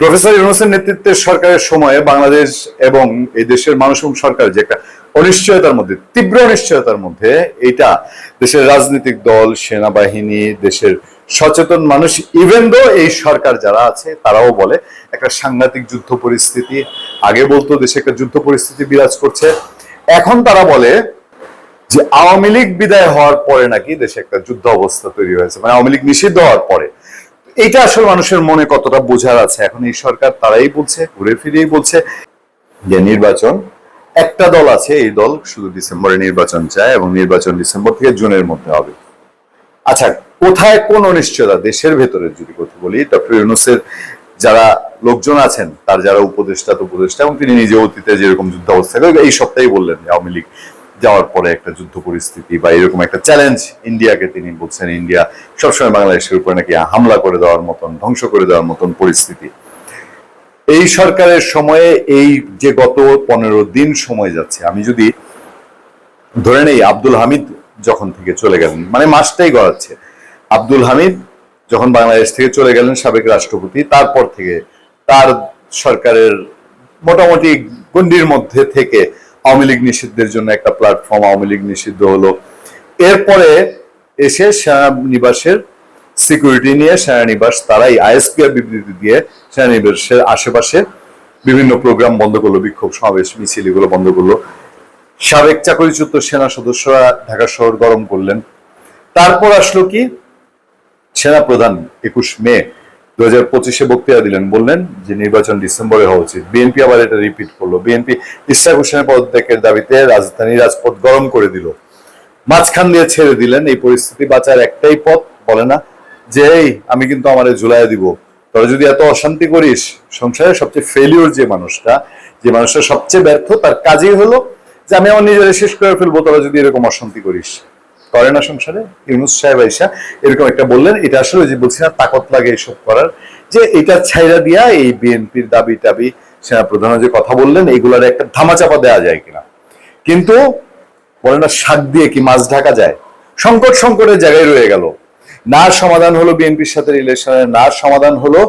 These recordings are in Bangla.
প্রফেসর ইউনুসের নেতৃত্বের সরকারের সময়ে বাংলাদেশ এবং এই দেশের মানুষ এবং সরকার যে একটা অনিশ্চয়তার মধ্যে, তীব্র অনিশ্চয়তার মধ্যে, এটা দেশের রাজনৈতিক দল, সেনাবাহিনী, দেশের সচেতন মানুষ ইভেন দো এই সরকার যারা আছে, তারাও বলে, একটা সাংঘাতিক যুদ্ধ পরিস্থিতি, আগে বলতো দেশে একটা যুদ্ধ পরিস্থিতি বিরাজ করছে। এখন তারা বলে যে আওয়ামী লীগ বিদায় হওয়ার পরে নাকি দেশে একটা যুদ্ধ অবস্থা তৈরি হয়েছে। মানে আওয়ামী লীগ নিষিদ্ধ হওয়ার পরে। এটা আসলে মানুষের মনে কতটা বোঝার আছে? এখন এই সরকার তারাই বলছে, ঘুরে ফিরেই বলছে যে নির্বাচন, একটা দল আছে, এই দল শুধু ডিসেম্বরে নির্বাচন চায় এবং নির্বাচন ডিসেম্বর থেকে জুনের মধ্যে হবে। আচ্ছা কোথায় কোন অনিশ্চয়তা দেশের ভেতরে যদি কথা বলি, ডক্টর ইউনুসের যারা লোকজন আছেন, তার যারা উপদেষ্টা, তো উপদেষ্টা, এবং তিনি নিজে অতীতে যেরকম যুদ্ধ অবস্থা এই সপ্তাহেই বললেন আওয়ামী লীগ। যাওয়ার পরে একটা যুদ্ধ পরিস্থিতি বা এরকম একটা চ্যালেঞ্জ ইন্ডিয়াকে তিনি বলছেন ইন্ডিয়া সবসময় বাংলাদেশের উপরে নাকি হামলা করে দেওয়ার মতন, ধ্বংস করে দেওয়ার মতন পরিস্থিতি। এই সরকারের সময়ে এই যে গত পনেরো দিন সময় যাচ্ছে, আমি যদি ধরে নেই আব্দুল হামিদ যখন থেকে চলে গেলেন মানে মাসটাই গড়াচ্ছে। আব্দুল হামিদ যখন বাংলাদেশ থেকে চলে গেলেন সাবেক রাষ্ট্রপতি, তারপর থেকে তার সরকারের মোটামুটি গণ্ডির মধ্যে থেকে আওয়ামী লীগ নিষিদ্ধের জন্য একটা প্ল্যাটফর্ম আওয়ামী লীগ নিষিদ্ধ হলো। এরপরে এসে সেনানিবাসের সিকিউরিটি নিয়ে সেনানিবাস, তারাই আইএসপিআর বিবৃতি দিয়ে সেনানিবাসের আশেপাশে বিভিন্ন প্রোগ্রাম বন্ধ করল, বিক্ষোভ সমাবেশ, মিছিল এগুলো বন্ধ করল। সাবেক চাকরিচ্যুত সেনা সদস্যরা ঢাকা শহর গরম করলেন। তারপর আসলো কি? সেনা প্রধান একুশ মে দু হাজার পঁচিশে বক্তৃতা দিলেন, বললেন যে নির্বাচন ডিসেম্বরে হওয়া উচিত। বিএনপি আবার এটা রিপিট করল। বিএনপি ইস্টাক হোসেনের পদত্যাগের দাবিতে রাজধানী রাজপথ গরম করে দিল। মাঝখান দিয়ে ছেড়ে দিলেন। এই পরিস্থিতি বাঁচার একটাই পথ, বলে না, যে, এই, আমি কিন্তু আমারে ঝুলাই দিব। তোরা যদি এত অশান্তি করিস সংসারে সবচেয়ে ফেলিওর যে মানুষটা যে মানুষটা সবচেয়ে ব্যর্থ, তার কাজই হলো যে আমি আমার নিজের শেষ করে ফেলব, তোরা যদি এরকম অশান্তি করিস। করে না সংসারে? ইউনুস সাহেব আইসা এরকম একটা বললেন। এটা আসলে যে বলছি না, তাকত লাগে এইসব করার। যে এটা ছাইরা দিয়া এই বিএনপির দাবি টাবি সেনা প্রধান যে কথা বললেন এইগুলার একটা ধামাচাপা দেওয়া যায় কিনা? কিন্তু বলে না, শাক দিয়ে কি মাছ ঢাকা যায়? সংকট সংকটের জায়গায় রয়ে গেল। না সমাধান হলো বিএনপির সাথে রিলেশনের, না সমাধান হলো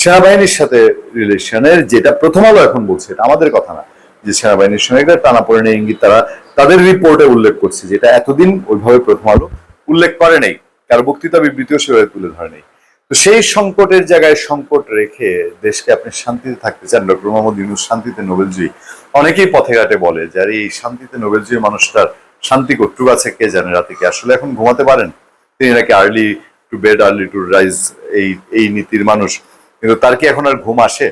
সেনাবাহিনীর সাথে রিলেশনের, যেটা প্রথম আলো এখন বলছে, এটা আমাদের কথা না। যে সেনাবাহিনীর সঙ্গে টানাপোড়েনের ইঙ্গিত তারা তাদের রিপোর্টে উল্লেখ করছে, যেটা এতদিন ওইভাবে প্রথম আলো উল্লেখ করে নেই, কার বক্তৃতা বিবৃতিও সেভাবে তুলে ধরে নেই। তো সেই সংকটের জায়গায় সংকট রেখে দেশকে আপনি শান্তিতে থাকতে চান, ডক্টর মোহাম্মদ ইউনুস শান্তিতে নোবেলজয়ী। অনেকেই পথে ঘাটে বলে যে, আরে, এই শান্তিতে নোবেলজয়ী মানুষটার শান্তি কর্তৃক আছে, কে জানে রাতে কি আসলে এখন ঘুমাতে পারেন? তিনি নাকি early to bed early to rise এই এই নীতির মানুষ। কিন্তু তার কি এখন আর ঘুম আসে?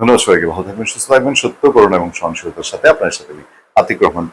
ধন্যবাদ সবাইকে, ভালো থাকবেন, সুস্থ থাকবেন, সত্য করুন এবং সহনশীলতার সাথে আপনার সাথে আতিক রহমান